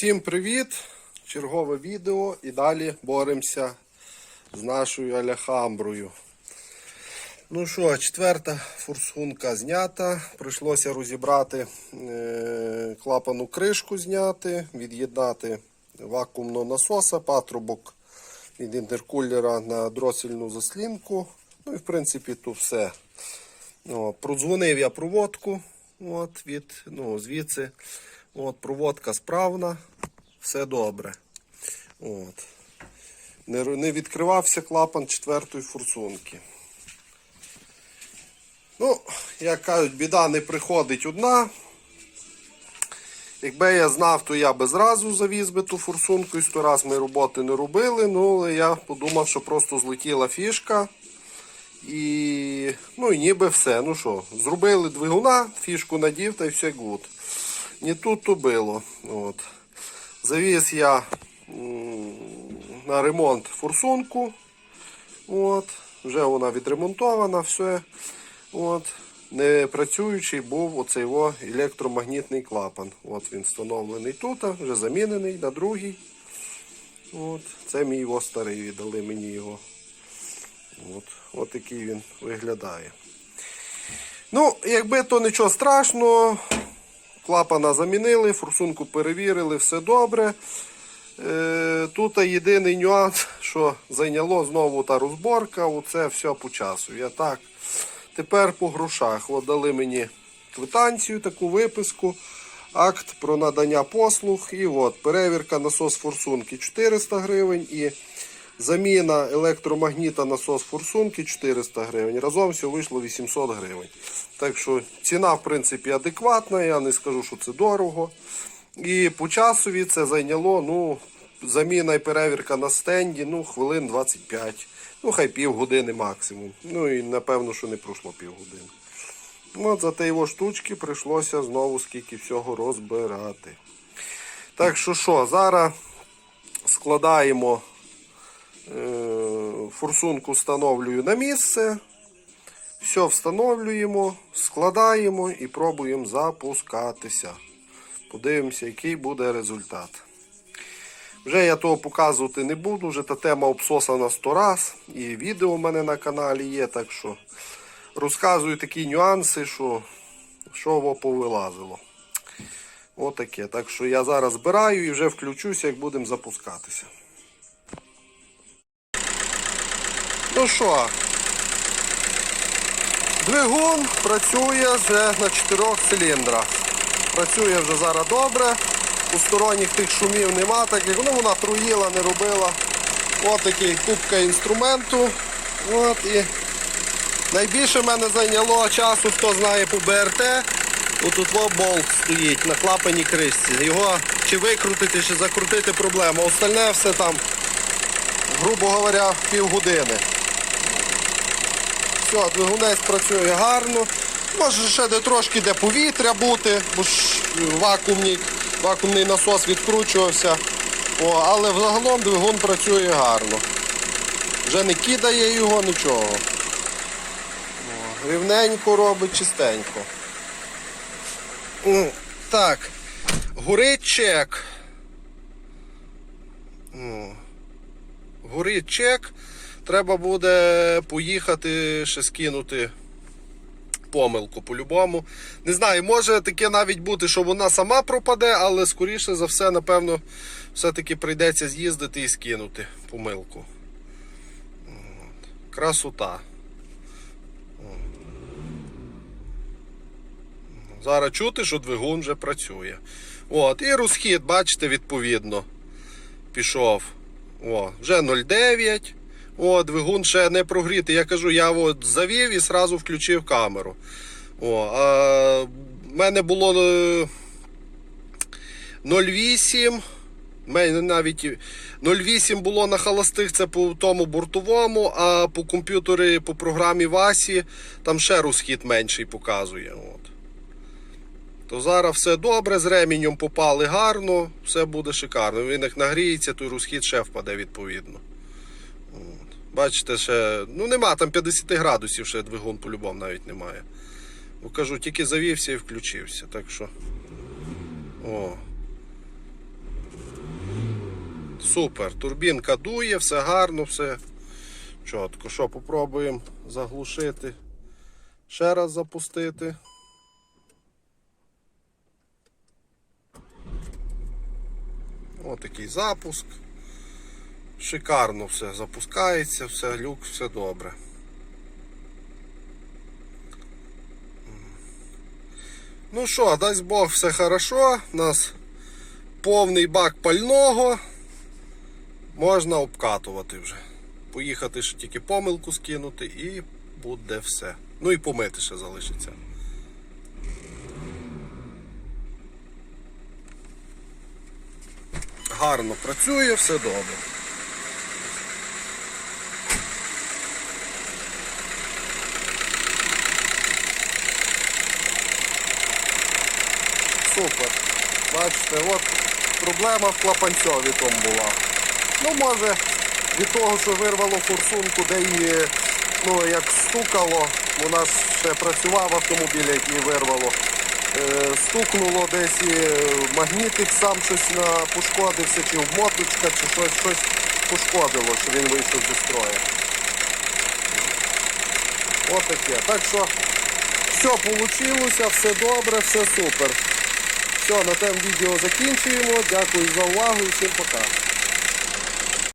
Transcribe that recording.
Всім привіт! Чергове відео і далі боремося з нашою аляхамброю. Ну що, четверта форсунка знята. Прийшлося розібрати е, клапану кришку зняти, від'єднати вакуумного насоса, патрубок від інтеркулера на дросельну заслінку. Ну і в принципі тут все. О, продзвонив я проводку от, від, ну, звідси. От, проводка справна, все добре. От. Не, не відкривався клапан четвертої форсунки. Ну, як кажуть, біда не приходить одна. Якби я знав, то я би зразу завіз би ту форсунку і сто раз ми роботи не робили. Ну, але я подумав, що просто злетіла фішка. І ну і ніби все. Ну що, зробили двигуна, фішку надів та й все гуд. Не тут то було. От. Завіз я на ремонт форсунку. От. Вже вона відремонтована, все. От. Не працюючий був оцей о електромагнітний клапан. От він встановлений тут, вже замінений на другий. От. Це мій його старий, віддали мені його. От, от такий він виглядає. Ну, якби то нічого страшного, клапана замінили, форсунку перевірили, все добре. Е, тут єдиний нюанс, що зайняло знову та розборка, оце все по часу. Я так. Тепер по грошах. От дали мені квитанцію, таку виписку, акт про надання послуг. І от перевірка насос форсунки 400 гривень і заміна електромагніта насос форсунки 400 гривень. Разом все вийшло 800 гривень. Так що ціна, в принципі, адекватна, я не скажу, що це дорого. І по часові це зайняло, ну, заміна і перевірка на стенді, ну, хвилин 25. Ну, хай півгодини максимум. Ну і напевно, що не пройшло півгодини. Ну, От за те його штучки прийшлося знову скільки всього розбирати. Так що що, зараз складаємо форсунку встановлюю на місце. Все встановлюємо, складаємо і пробуємо запускатися. Подивимося, який буде результат. Вже я того показувати не буду, вже та тема обсосана 100 раз. І відео в мене на каналі є, так що розказую такі нюанси, що, що во повилазило. Отаке. Так що я зараз збираю і вже включуся, як будемо запускатися. Ну що, двигун працює вже на чотирьох циліндрах. Працює вже зараз добре. Посторонніх тих шумів нема, так як ну, вона труїла, не робила. Ось такий кубка інструменту. От, і найбільше мене зайняло часу, хто знає по БРТ. Отут болт стоїть на клапані кришці. Його чи викрутити, чи закрутити проблема. Остальне все там, грубо говоря, півгодини. Все, двигунець працює гарно. Може ще де трошки де повітря бути, бо ж вакуумний, вакуумний насос відкручувався. О, але взагалом двигун працює гарно. Вже не кидає його нічого. О, рівненько робить, чистенько. О, так, горить чек. О, горить чек. Треба буде поїхати ще скинути помилку по-любому. Не знаю, може таке навіть бути, що вона сама пропаде, але скоріше за все, напевно, все-таки прийдеться з'їздити і скинути помилку. Красота. Зараз чути, що двигун вже працює. От, і розхід, бачите, відповідно, пішов. О, вже 0,9. О, двигун ще не прогрітий. Я кажу, я от завів і одразу включив камеру. О, а мене було е, 0,8. в мене навіть 0,8 було на холостих, це по тому бортовому, а по комп'ютері, по програмі Васі, там ще розхід менший показує. От. То зараз все добре, з ременем попали гарно, все буде шикарно. Він як нагріється, то розхід ще впаде відповідно. Бачите, ще, ну нема там 50 градусів, ще двигун по-любому навіть немає. Бо кажу, тільки завівся і включився. Так що. О. Супер. Турбінка дує, все гарно, все чітко. Що, попробуємо заглушити. Ще раз запустити. Отакий запуск. Шикарно все запускається, все люк, все добре. Ну що, дасть Бог, все хорошо. У нас повний бак пального. Можна обкатувати вже. Поїхати ще тільки помилку скинути і буде все. Ну і помити ще залишиться. Гарно працює, все добре. Супер. Бачите, от проблема в клапанцьові тому була. Ну, може, від того, що вирвало форсунку, де її, ну, як стукало, вона ж ще працював автомобіль, як її вирвало. Е, стукнуло десь і магнітик сам щось пошкодився, чи обмоточка, чи щось, щось пошкодило, що він вийшов зі строю. Отаке. Так що все вийшло, все добре, все супер. Все, на цьому відео закінчуємо. Дякую за увагу і всім пока.